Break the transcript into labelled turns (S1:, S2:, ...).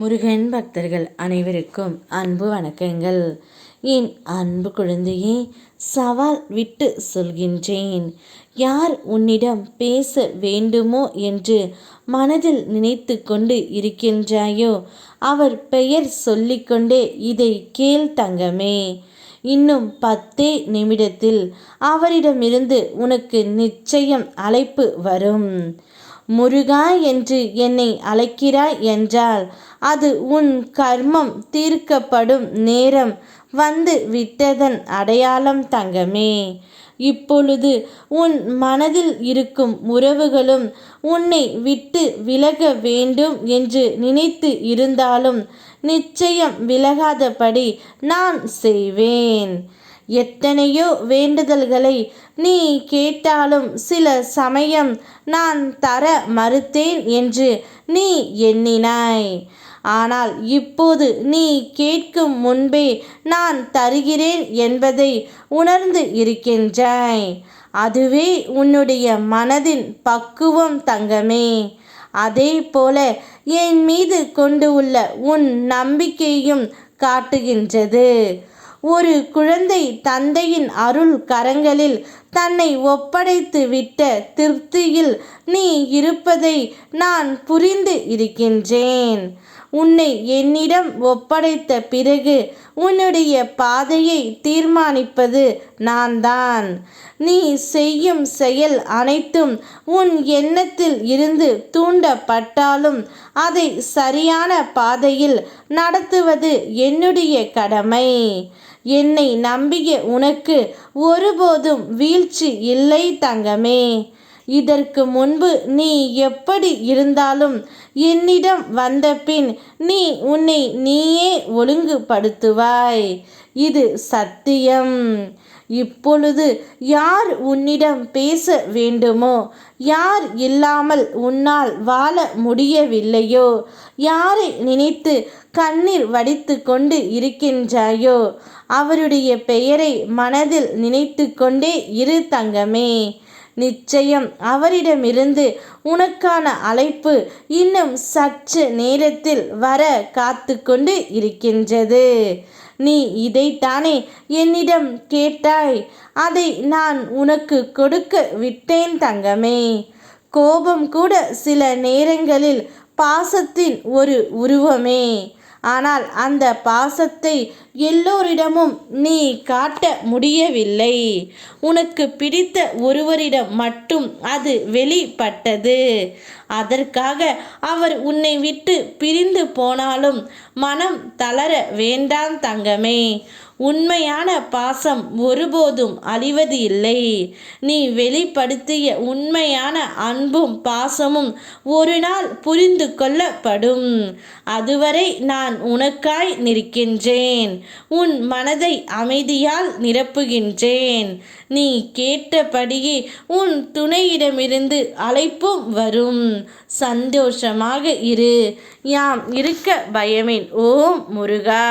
S1: முருகன் பக்தர்கள் அனைவருக்கும் அன்பு வணக்கங்கள். என் அன்பு குழந்தையே சவால் விட்டு சொல்கின்றேன். யார் உன்னிடம் பேச வேண்டுமோ என்று மனதில் நினைத்து கொண்டு இருக்கின்றாயோ அவர் பெயர் சொல்லிக்கொண்டே இதை கேள் தங்கமே. இன்னும் பத்தே நிமிடத்தில் அவரிடமிருந்து உனக்கு நிச்சயம் அழைப்பு வரும். முருகா என்று என்னை அழைக்கிறாய் என்றால் அது உன் கர்மம் தீர்க்கப்படும் நேரம் வந்து விட்டதன் அடையாளம் தங்கமே. இப்பொழுது உன் மனதில் இருக்கும் உறவுகளும் உன்னை விட்டு விலக வேண்டும் என்று நினைத்து இருந்தாலும் நிச்சயம் விலகாதபடி நான் செய்வேன். எத்தனையோ வேண்டுதல்களை நீ கேட்டாலும் சில சமயம் நான் தர மறுத்தேன் என்று நீ எண்ணினாய். ஆனால் இப்போது நீ கேட்கும் முன்பே நான் தருகிறேன் என்பதை உணர்ந்து இருக்கின்றாய். அதுவே உன்னுடைய மனதின் பக்குவம் தங்கமே. அதே போல என் மீது கொண்டு உள்ள உன் நம்பிக்கையும் காட்டுகின்றது. ஒரு குழந்தை தந்தையின் அருள் கரங்களில் தன்னை ஒப்படைத்து விட்ட திருப்தியில் நீ இருப்பதை நான் புரிந்து இருக்கின்றேன். உன்னை என்னிடம் ஒப்படைத்த பிறகு உன்னுடைய பாதையை தீர்மானிப்பது நான் தான் நீ செய்யும் செயல் அனைத்தும் உன் எண்ணத்தில் இருந்து தூண்டப்பட்டாலும் அதை சரியான பாதையில் நடத்துவது என்னுடைய கடமை. என்னை நம்பிய உனக்கு ஒருபோதும் வீழ்ச்சி இல்லை தங்கமே. இதற்கு முன்பு நீ எப்படி இருந்தாலும் என்னிடம் வந்த பின் நீ உன்னை நீயே ஒழுங்குபடுத்துவாய். இது சத்தியம். இப்பொழுது யார் உன்னிடம் பேச வேண்டுமோ யார் இல்லாமல் உன்னால் வாழ முடியவில்லையோ யாரை நினைத்து கண்ணீர் வடித்து கொண்டு இருக்கின்றாயோ அவருடைய பெயரை மனதில் நினைத்து கொண்டே இரு தங்கமே. நிச்சயம் அவரிடமிருந்து உனக்கான அழைப்பு இன்னும் சற்று நேரத்தில் வர காத்து கொண்டு இருக்கின்றது. நீ இதைத்தானே என்னிடம் கேட்டாய்? அதை நான் உனக்கு கொடுக்க விட்டேன் தங்கமே. கோபம் கூட சில நேரங்களில் பாசத்தின் ஒரு உருவமே. ஆனால் அந்த பாசத்தை எல்லோரிடமும் நீ காட்ட முடியவில்லை. உனக்கு பிடித்த ஒருவரிடம் மட்டும் அது வெளிப்பட்டது. அதற்காக அவர் உன்னை விட்டு பிரிந்து போனாலும் மனம் தளர வேண்டாம் தங்கமே. உண்மையான பாசம் ஒருபோதும் அழிவது இல்லை. நீ வெளிப்படுத்திய உண்மையான அன்பும் பாசமும் ஒரு நாள் புரிந்து கொள்ளப்படும். அதுவரை நான் உனக்காய் நிற்கின்றேன். உன் மனதை அமைதியால் நிரப்புகின்றேன். நீ கேட்டபடியே உன் துணையிடமிருந்து அழைப்பும் வரும். சந்தோஷமாக இரு. யாம் இருக்க பயமேன். ஓம் முருகா.